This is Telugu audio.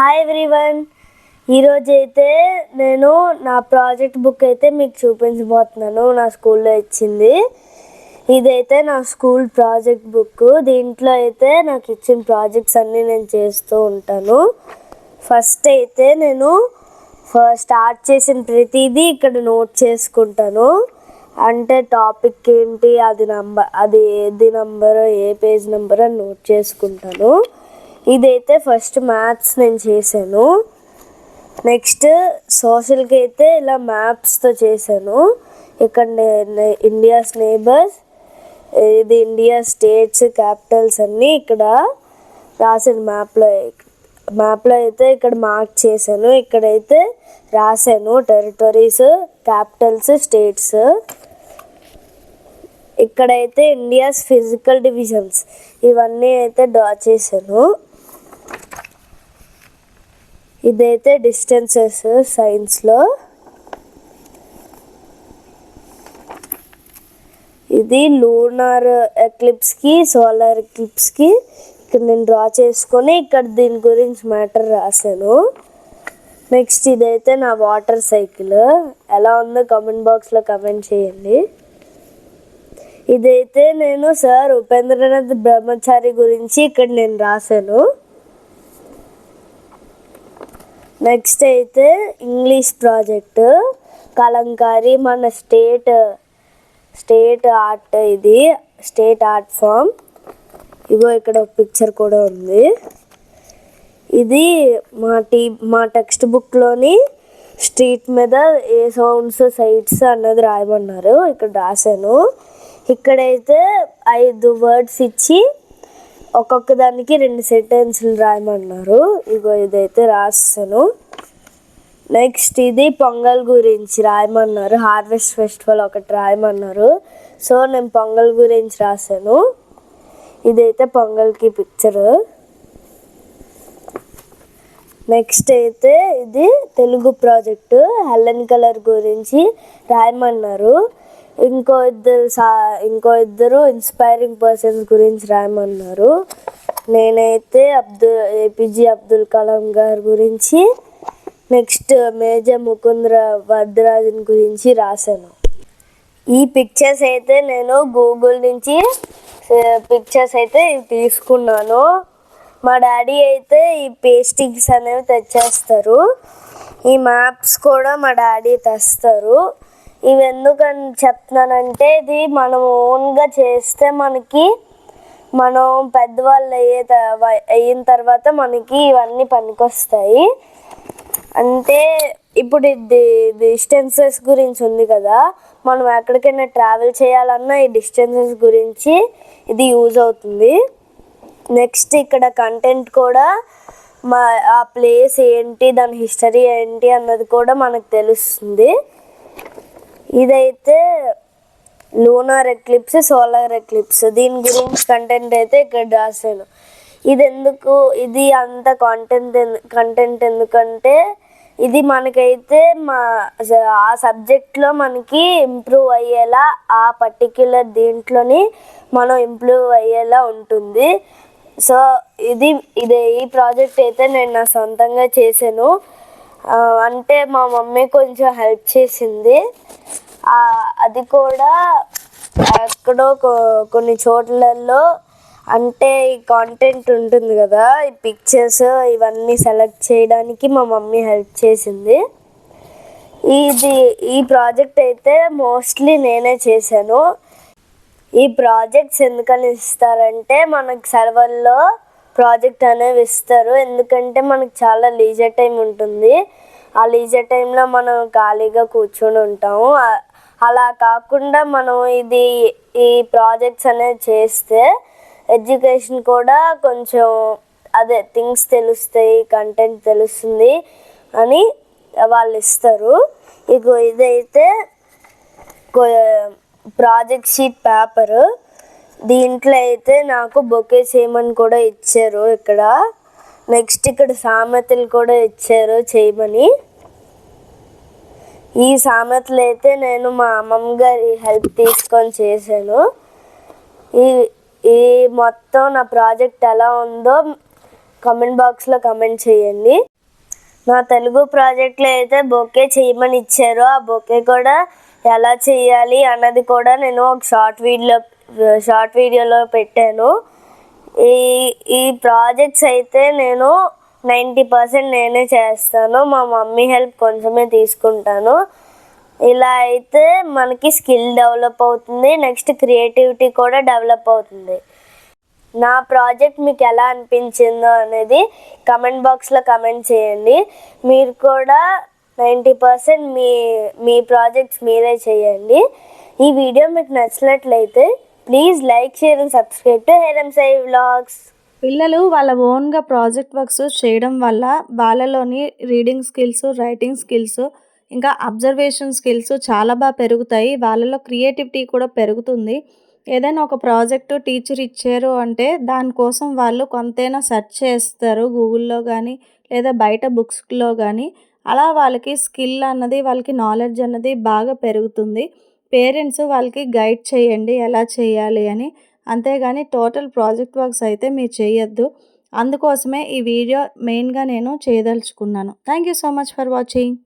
హాయ్ ఎవ్రీవన్ ఈరోజు అయితే నేను నా ప్రాజెక్ట్ బుక్ అయితే మీకు చూపించబోతున్నాను. నా స్కూల్లో ఇచ్చింది. ఇదైతే నా స్కూల్ ప్రాజెక్ట్ బుక్. దీంట్లో అయితే నాకు ఇచ్చిన ప్రాజెక్ట్స్ అన్నీ నేను చేస్తూ ఉంటాను. ఫస్ట్ అయితే నేను స్టార్ట్ చేసిన ప్రతిదీ ఇక్కడ నోట్ చేసుకుంటాను. అంటే టాపిక్ ఏంటి అది నంబర్ అది ఏది నంబర్ ఏ పేజ్ నెంబర్ అని నోట్ చేసుకుంటాను. ఇదైతే ఫస్ట్ మ్యాథ్స్ నేను చేశాను. నెక్స్ట్ సోషల్కి అయితే ఇలా మ్యాప్స్తో చేశాను. ఇక్కడ ఇండియాస్ నేబర్స్ ఇది ఇండియా స్టేట్స్ క్యాపిటల్స్ అన్నీ ఇక్కడ రాసిన మ్యాప్లో మ్యాప్లో అయితే ఇక్కడ మార్క్ చేశాను. ఇక్కడైతే రాశాను టెరిటరీస్ క్యాపిటల్స్ స్టేట్స్. ఇక్కడైతే ఇండియాస్ ఫిజికల్ డివిజన్స్ ఇవన్నీ అయితే డ్రా చేశాను. ఇదైతే డిస్టెన్సెస్ సైన్స్లో ఇది లూనార్ ఎక్లిప్స్కి సోలార్ ఎక్లిప్స్కి ఇక్కడ నేను డ్రా చేసుకొని ఇక్కడ దీని గురించి మ్యాటర్ రాశాను. నెక్స్ట్ ఇదైతే నా వాటర్ సైకిల్. ఎలా ఉందో కామెంట్ బాక్స్లో కమెంట్ చేయండి. ఇదైతే నేను సార్ ఉపేంద్రనాథ్ బ్రహ్మచారి గురించి ఇక్కడ నేను రాశాను. నెక్స్ట్ అయితే ఇంగ్లీష్ ప్రాజెక్టు కలంకారీ మన స్టేట్ స్టేట్ ఆర్ట్ ఇది స్టేట్ ఆర్ట్ ఫామ్ ఇగో ఇక్కడ ఒక పిక్చర్ కూడా ఉంది. ఇది మా టీ మా టెక్స్ట్ బుక్లోని స్ట్రీట్ మీద ఏ సౌండ్స్ సైట్స్ అన్నది రాయమన్నారు. ఇక్కడ రాశాను. ఇక్కడైతే ఐదు వర్డ్స్ ఇచ్చి ఒక్కొక్క దానికి రెండు సెంటెన్సులు రాయమన్నారు. ఇగో ఇదైతే రాస్తాను. నెక్స్ట్ ఇది పొంగల్ గురించి రాయమన్నారు. హార్వెస్ట్ ఫెస్టివల్ ఒకటి రాయమన్నారు. సో నేను పొంగల్ గురించి రాశాను. ఇదైతే పొంగల్కి పిక్చర్. నెక్స్ట్ అయితే ఇది తెలుగు ప్రాజెక్టు హెల్లెన్ కలర్ గురించి రాయమన్నారు. ఇంకో ఇద్దరు సా ఇంకో ఇద్దరు ఇన్స్పైరింగ్ పర్సన్స్ గురించి రాయమన్నారు. నేనైతే అబ్దుల్ ఏపీజే అబ్దుల్ కలాం గారి గురించి నెక్స్ట్ మేజర్ ముకుంద్ర వరదరాజన్ గురించి రాశాను. ఈ పిక్చర్స్ అయితే నేను గూగుల్ నుంచి పిక్చర్స్ అయితే తీసుకున్నాను. మా డాడీ అయితే ఈ పేస్టింగ్స్ అనేవి తెచ్చేస్తారు. ఈ మ్యాప్స్ కూడా మా డాడీ తెస్తారు. ఇవి ఎందుకని చెప్తున్నానంటే ఇది మనం ఓన్గా చేస్తే మనకి మనం పెద్దవాళ్ళు అయ్యే అయిన తర్వాత మనకి ఇవన్నీ పనికొస్తాయి. అంటే ఇప్పుడు ఇది డిస్టెన్సెస్ గురించి ఉంది కదా మనం ఎక్కడికైనా ట్రావెల్ చేయాలన్నా ఈ డిస్టెన్సెస్ గురించి ఇది యూజ్ అవుతుంది. నెక్స్ట్ ఇక్కడ కంటెంట్ కూడా మా ఆ ప్లేస్ ఏంటి దాని హిస్టరీ ఏంటి అన్నది కూడా మనకు తెలుస్తుంది. ఇదైతే లూనార్ ఎక్లిప్స్ సోలార్ ఎక్లిప్స్ దీని గురించి కంటెంట్ అయితే ఇక్కడ రాశాను. ఇది ఎందుకు ఇది అంత కాంటెంట్ కంటెంట్ ఎందుకంటే ఇది మనకైతే మా ఆ సబ్జెక్ట్లో మనకి ఇంప్రూవ్ అయ్యేలా ఆ పర్టిక్యులర్ దీంట్లోని మనం ఇంప్రూవ్ అయ్యేలా ఉంటుంది. సో ఇది ఇదే ఈ ప్రాజెక్ట్ అయితే నేను నా సొంతంగా చేశాను. అంటే మా మమ్మీ కొంచెం హెల్ప్ చేసింది. అది కూడా ఎక్కడో కొన్ని చోట్లలో అంటే ఈ కాంటెంట్ ఉంటుంది కదా ఈ పిక్చర్స్ ఇవన్నీ సెలెక్ట్ చేయడానికి మా మమ్మీ హెల్ప్ చేసింది. ఇది ఈ ప్రాజెక్ట్ అయితే మోస్ట్లీ నేనే చేశాను. ఈ ప్రాజెక్ట్స్ ఎందుకని ఇస్తారంటే మనకు సర్వర్లో ప్రాజెక్ట్ అనేవి ఇస్తారు ఎందుకంటే మనకు చాలా లీజర్ టైం ఉంటుంది. ఆ లీజర్ టైంలో మనం ఖాళీగా కూర్చొని ఉంటాము. అలా కాకుండా మనం ఇది ఈ ప్రాజెక్ట్స్ అనేవి చేస్తే ఎడ్యుకేషన్ కూడా కొంచెం అదే థింగ్స్ తెలుస్తాయి కంటెంట్ తెలుస్తుంది అని వాళ్ళు ఇస్తారు. ఇక ఇదైతే ప్రాజెక్ట్ షీట్ పేపరు. దీంట్లో అయితే నాకు బొకే చేయమని కూడా ఇచ్చారు ఇక్కడ. నెక్స్ట్ ఇక్కడ సామెతలు కూడా ఇచ్చారు చేయమని. ఈ సామెతలు అయితే నేను మా అమ్మమ్మ గారి హెల్ప్ తీసుకొని చేశాను. ఈ ఈ మొత్తం నా ప్రాజెక్ట్ ఎలా ఉందో కమెంట్ బాక్స్లో కమెంట్ చేయండి. నా తెలుగు ప్రాజెక్ట్లో అయితే బొకే చేయమని ఇచ్చారు. ఆ బొకే కూడా ఎలా చేయాలి అన్నది కూడా నేను ఒక షార్ట్ వీడియో షార్ట్ వీడియోలో పెట్టాను. ఈ ఈ ప్రాజెక్ట్స్ అయితే నేను నైంటీ పర్సెంట్ నేనే చేస్తాను. మా మమ్మీ హెల్ప్ కొంచెమే తీసుకుంటాను. ఇలా అయితే మనకి స్కిల్ డెవలప్ అవుతుంది. నెక్స్ట్ క్రియేటివిటీ కూడా డెవలప్ అవుతుంది. నా ప్రాజెక్ట్ మీకు ఎలా అనిపించిందో అనేది కమెంట్ బాక్స్లో కమెంట్ చేయండి. మీరు కూడా నైంటీ పర్సెంట్ మీ మీ ప్రాజెక్ట్స్ మీరే చేయండి. ఈ వీడియో మీకు నచ్చినట్లయితే please like share and subscribe to Heram Sai vlogs. పిల్లలు వాళ్ళ ఓన్గా ప్రాజెక్ట్ వర్క్స్ చేయడం వల్ల వాళ్ళలోని రీడింగ్ స్కిల్స్ రైటింగ్ స్కిల్స్ ఇంకా అబ్జర్వేషన్ స్కిల్స్ చాలా బాగా పెరుగుతాయి. వాళ్ళలో క్రియేటివిటీ కూడా పెరుగుతుంది. ఏదైనా ఒక ప్రాజెక్టు టీచర్ ఇచ్చారు అంటే దానికోసం వాళ్ళు కొంతైనా సెర్చ్ చేస్తారు గూగుల్లో కానీ లేదా బయట బుక్స్లో కానీ అలా వాళ్ళకి స్కిల్ అన్నది వాళ్ళకి నాలెడ్జ్ అన్నది బాగా పెరుగుతుంది. పేరెంట్స్ వాళ్ళకి గైడ్ చేయండి ఎలా చేయాలి అని. అంతేగాని టోటల్ ప్రాజెక్ట్ వర్క్స్ అయితే మీరు చేయొద్దు. అందుకోసమే ఈ వీడియో మెయిన్గా నేను చేయదలుచుకున్నాను. Thank you so much for watching.